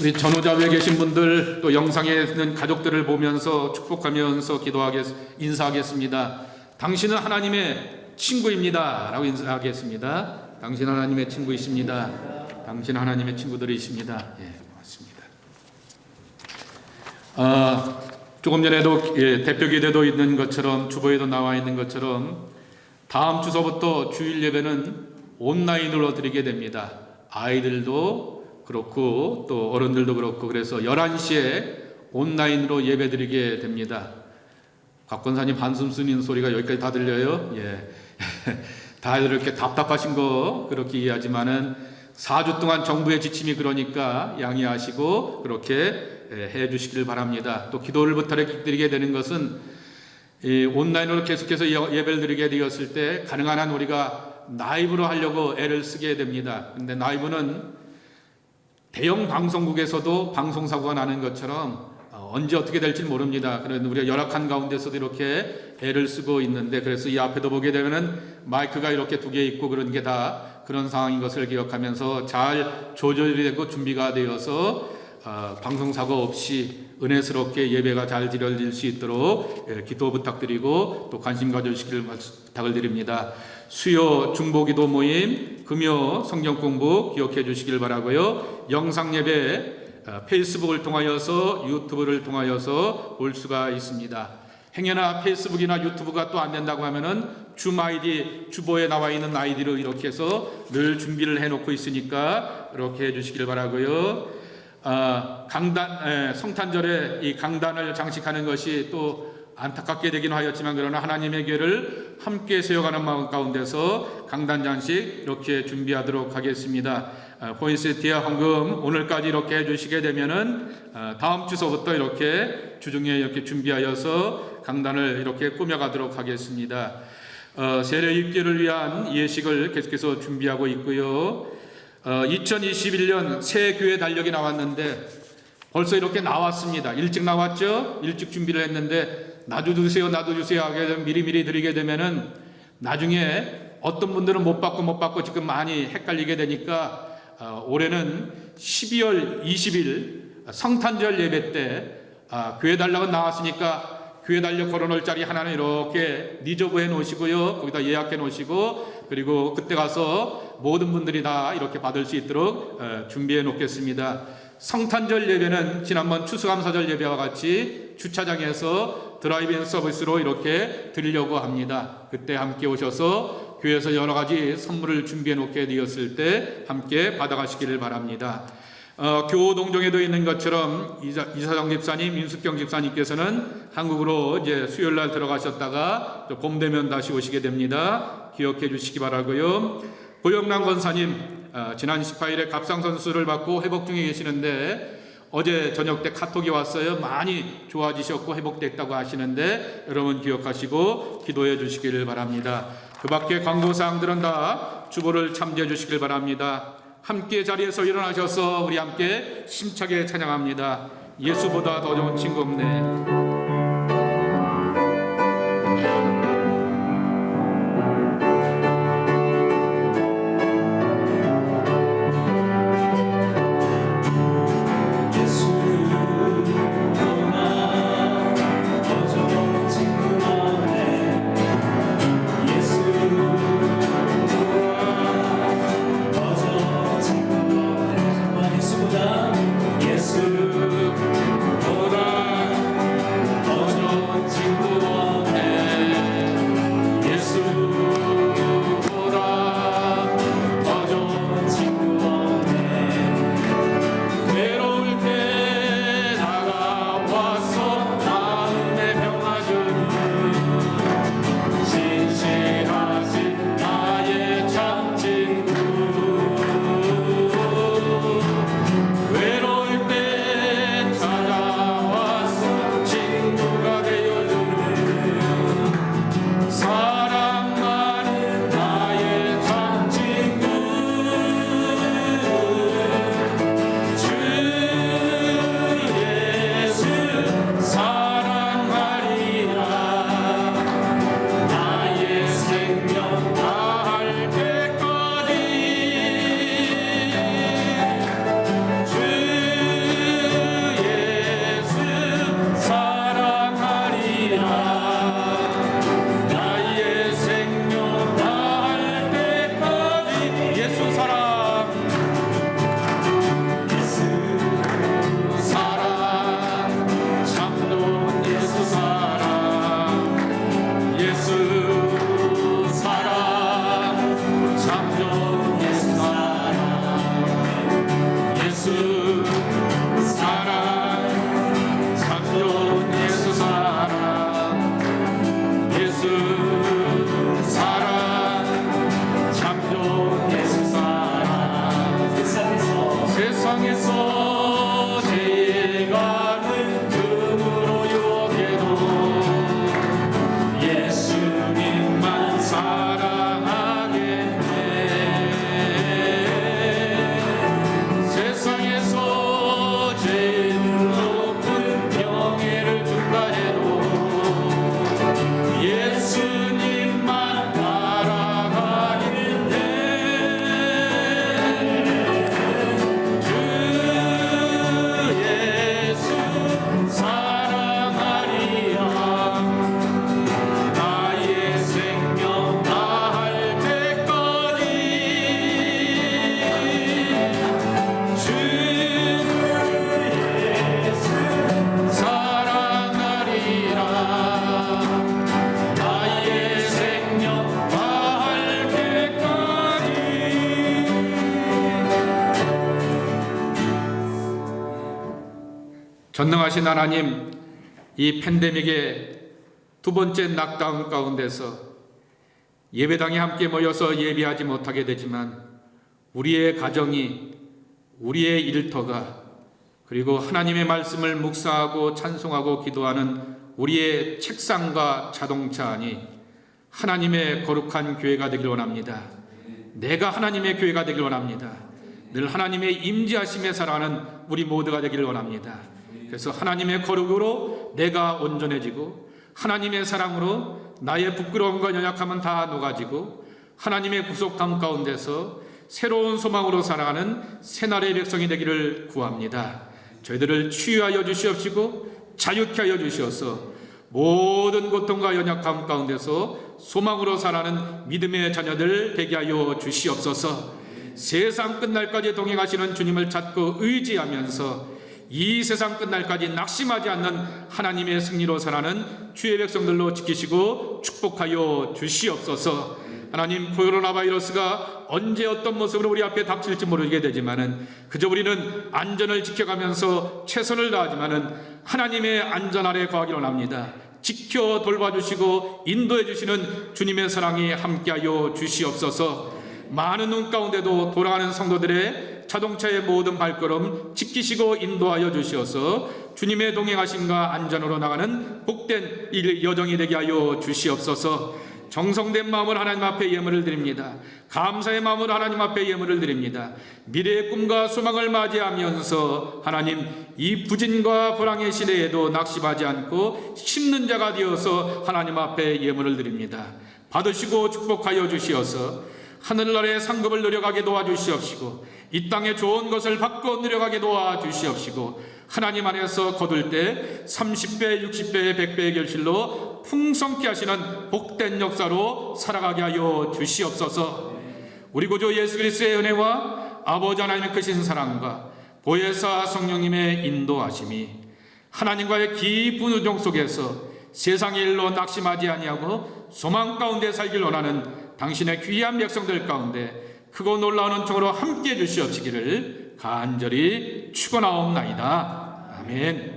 우리 전후자에 계신 분들 또 영상에 있는 가족들을 보면서 축복하면서 기도하겠 인사하겠습니다. 당신은 하나님의 친구입니다라고 인사하겠습니다. 당신 하나님의 친구이십니다. 당신 하나님의 친구들이십니다. 예, 고맙습니다. 아, 조금 전에도 예, 대표 기대도 있는 것처럼 주보에도 나와 있는 것처럼 다음 주서부터 주일 예배는 온라인으로 드리게 됩니다. 아이들도 그렇고 또 어른들도 그렇고 그래서 11시에 온라인으로 예배 드리게 됩니다. 곽권사님 한숨 쓰는 소리가 여기까지 다 들려요. 예. 다들 이렇게 답답하신 거 그렇게 이해하지만은 4주 동안 정부의 지침이 그러니까 양해하시고 그렇게 예, 해 주시길 바랍니다. 또 기도를 부탁드리게 되는 것은 이 온라인으로 계속해서 예- 예배를 드리게 되었을 때 가능한 한 우리가 라이브로 하려고 애를 쓰게 됩니다. 근데 라이브는 대형 방송국에서도 방송 사고가 나는 것처럼 어, 언제 어떻게 될지 모릅니다. 그런데 우리가 열악한 가운데서도 이렇게 애를 쓰고 있는데 그래서 이 앞에도 보게 되면은 마이크가 이렇게 두 개 있고 그런 게 다 그런 상황인 것을 기억하면서 잘 조절이 되고 준비가 되어서 어, 방송 사고 없이 은혜스럽게 예배가 잘 드려질 수 있도록 예, 기도 부탁드리고 또 관심 가져주시길 부탁을 드립니다. 수요 중보기도 모임, 금요 성경 공부 기억해 주시길 바라고요. 영상 예배 어, 페이스북을 통하여서 유튜브를 통하여서 볼 수가 있습니다. 행여나 페이스북이나 유튜브가 또 안 된다고 하면은 줌 아이디 주보에 나와 있는 아이디로 이렇게 해서 늘 준비를 해놓고 있으니까 이렇게 해주시길 바라고요. 아, 강단 에, 성탄절에 이 강단을 장식하는 것이 또 안타깝게 되긴 하였지만 그러나 하나님의 교회를 함께 세워가는 마음 가운데서 강단 장식 이렇게 준비하도록 하겠습니다. 아, 포인세티아 헌금 오늘까지 이렇게 해주시게 되면은 아, 다음 주서부터 이렇게 주중에 이렇게 준비하여서 강단을 이렇게 꾸며가도록 하겠습니다. 어, 세례 입기를 위한 예식을 계속해서 준비하고 있고요. 어, 2021년 새 교회 달력이 나왔는데 벌써 이렇게 나왔습니다. 일찍 나왔죠? 일찍 준비를 했는데 나도 주세요, 나도 주세요 하게 미리미리 드리게 되면은 나중에 어떤 분들은 못 받고 못 받고 지금 많이 헷갈리게 되니까 어, 올해는 12월 20일 성탄절 예배 때 아, 교회 달력은 나왔으니까 교회 달력 걸어놓을 자리 하나는 이렇게 리저브해 놓으시고요. 거기다 예약해 놓으시고 그리고 그때 가서 모든 분들이 다 이렇게 받을 수 있도록 어, 준비해 놓겠습니다. 성탄절 예배는 지난번 추수감사절 예배와 같이 주차장에서 드라이빙 서비스로 이렇게 드리려고 합니다. 그때 함께 오셔서 교회에서 여러 가지 선물을 준비해 놓게 되었을 때 함께 받아가시기를 바랍니다. 어, 교 동정에도 있는 것처럼 이사, 이사장 집사님, 민숙경 집사님께서는 한국으로 이제 수요일 날 들어가셨다가 또봄 되면 다시 오시게 됩니다. 기억해 주시기 바라고요. 고영란 권사님 어, 지난 18일에 갑상선수를 받고 회복 중에 계시는데 어제 저녁 때 카톡이 왔어요. 많이 좋아지셨고 회복됐다고 하시는데 여러분 기억하시고 기도해 주시기를 바랍니다. 그 밖에 광고사항들은 다 주보를 참조해 주시길 바랍니다. 함께 자리에서 일어나셔서 우리 함께 심차게 찬양합니다. 예수보다 더 좋은 친구 없네. 세 전능하신 하나님, 이 팬데믹의 두 번째 낙다운 가운데서 예배당에 함께 모여서 예배하지 못하게 되지만 우리의 가정이 우리의 일터가 그리고 하나님의 말씀을 묵상하고 찬송하고 기도하는 우리의 책상과 자동차 안이 하나님의 거룩한 교회가 되길 원합니다. 내가 하나님의 교회가 되길 원합니다. 늘 하나님의 임재하심에 살아가는 우리 모두가 되기를 원합니다. 그래서 하나님의 거룩으로 내가 온전해지고 하나님의 사랑으로 나의 부끄러움과 연약함은 다 녹아지고 하나님의 구속함 가운데서 새로운 소망으로 살아가는 새날의 백성이 되기를 구합니다. 저희들을 치유하여 주시옵시고 자유케 하여 주시어서 모든 고통과 연약함 가운데서 소망으로 살아가는 믿음의 자녀들 되게 하여 주시옵소서. 세상 끝날까지 동행하시는 주님을 찾고 의지하면서 이 세상 끝날까지 낙심하지 않는 하나님의 승리로 살아가는 주의 백성들로 지키시고 축복하여 주시옵소서. 하나님 코로나 바이러스가 언제 어떤 모습으로 우리 앞에 닥칠지 모르게 되지만은 그저 우리는 안전을 지켜가면서 최선을 다하지만은 하나님의 안전 아래 거하기 원합니다. 지켜 돌봐주시고 인도해 주시는 주님의 사랑이 함께하여 주시옵소서. 많은 눈 가운데도 돌아가는 성도들의 자동차의 모든 발걸음 지키시고 인도하여 주시어서 주님의 동행하심과 안전으로 나가는 복된 일 여정이 되게 하여 주시옵소서. 정성된 마음을 하나님 앞에 예물을 드립니다. 감사의 마음으로 하나님 앞에 예물을 드립니다. 미래의 꿈과 소망을 맞이하면서 하나님 이 부진과 불황의 시대에도 낙심하지 않고 심는 자가 되어서 하나님 앞에 예물을 드립니다. 받으시고 축복하여 주시어서 하늘나라의 상급을 누려가게 도와주시옵시고 이 땅에 좋은 것을 받고 누려가게 도와 주시옵시고 하나님 안에서 거둘 때 30배, 60배, 100배의 결실로 풍성케 하시는 복된 역사로 살아가게 하여 주시옵소서. 우리 구주 예수 그리스도의 은혜와 아버지 하나님의 크신 사랑과 보혜사 성령님의 인도하심이 하나님과의 깊은 우정 속에서 세상의 일로 낙심하지 아니하고 소망 가운데 살길 원하는 당신의 귀한 백성들 가운데 크고 놀라운 은총으로 함께 해 주시옵시기를 간절히 축원하옵나이다. 아멘.